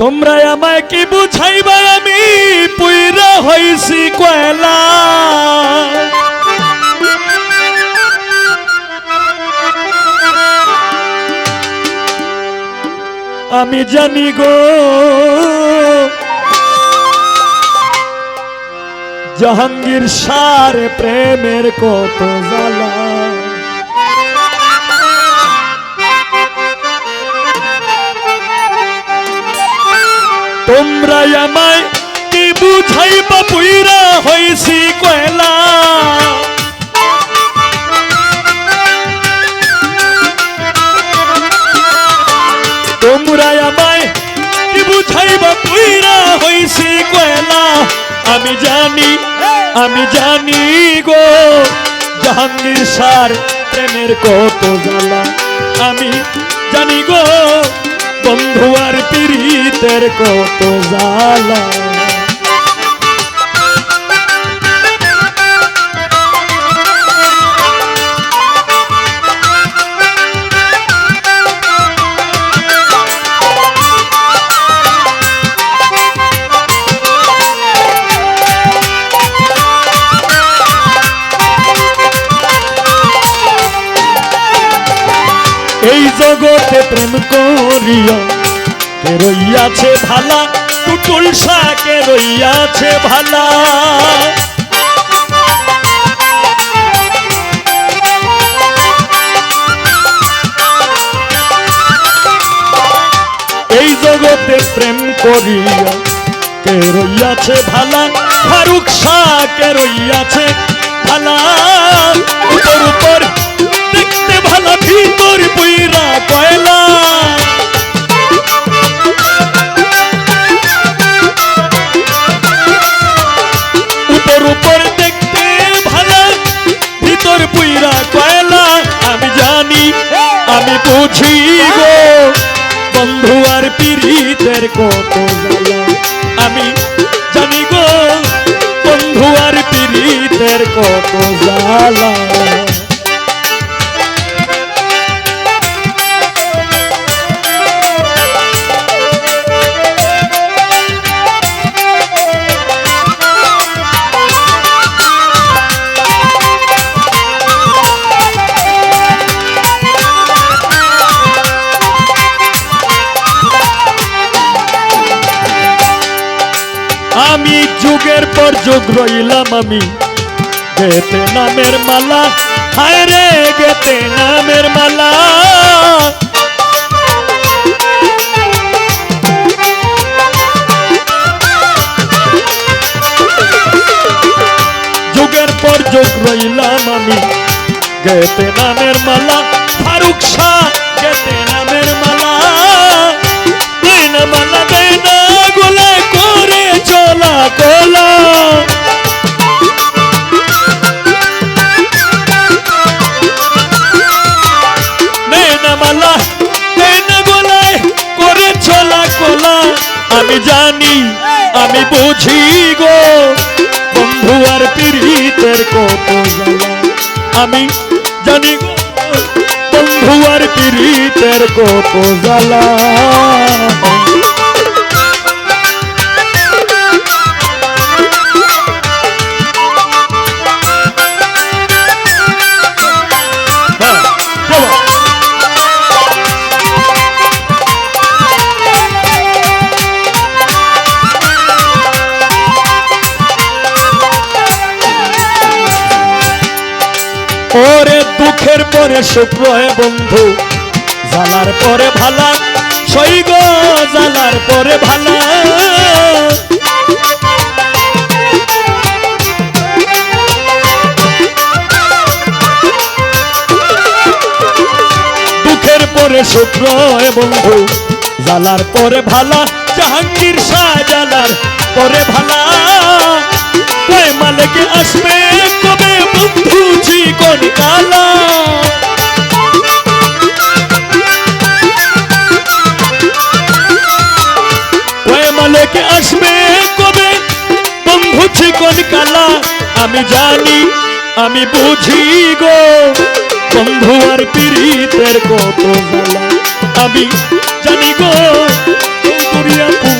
তোমরা আমায় কি বুঝাইবা আমি পুইরা হইছি কয়লা? আমি জানি গো, জাহাঙ্গীর সার প্রেমের কত জ্বালা। তোমরা আমায় কি বুঝাইবা পুইরা হইছি কয়লা তোমরা আমায় কি বুঝাইবা পুইরা হইছি কয়লা আমি জানি আমি জানি গো, জাহাঙ্গীর সার প্রেমের কত জ্বালা। আমি জানি গো বন্ধু আর পীড়িতের কত জ্বালা। প্রেম করিয়া কে রইয়াছে ভালা? টুটুল শাকে রইয়াছে ভালা। এই জগতে প্রেম করিয়া কে রইয়াছে ভালা? ফারুক শাকে রইয়াছে ভালা। উপর উপর পীড়িতের কত আমি জানি গো বন্ধু আর পিড়িতের কত জ্বালা। আমি, যুগের পর যুগ রইলাম আমি। গেতে নামের মালা, হায় রে, গেতে নামের মালা। যুগের পর যুগ রইলাম আমি। গেতে নামের মালা, ফারুক শাহ আমি জানি, আমি বুঝি গো। বন্ধু আর পীড়িতের কত আমি জানি বন্ধু আর পীড়িতের কত জ্বালা। দুঃখের পরে সুখ রয়ে বন্ধু। জালার পরে ভালা, সৈগ জালার পরে ভালা। দুঃখের পরে সুখ রয়ে বন্ধু জালার পরে ভালা, জাহাঙ্গীর শাহ জালার পরে ভালা। মালিকে আসবে কবে বন্ধু চিকন কালা বন্ধু চিকন কালা? আমি জানি, আমি বুঝি গো। বন্ধু আর পীড়িতের কত আমি জানি গো চৌধুরী আপু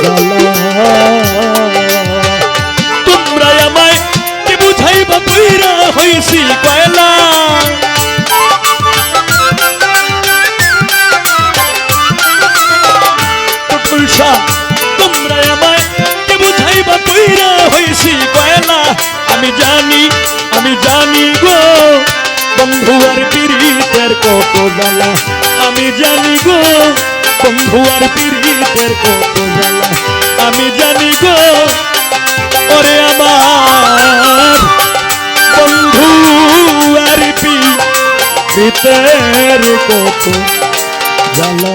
জ্বালা। তোমরা আমায় কি বুঝাইবা? কইরা হইছি কয়লা। তুলসা আমি জানি আমি জানি গো বন্ধু আর পীড়িতের কত জ্বালা। আমি জানি গো বন্ধু আর পীড়িতের কত জ্বালা। আমি জানি গো, ওরে আমার বন্ধু আর পীড়িতের কত জ্বালা।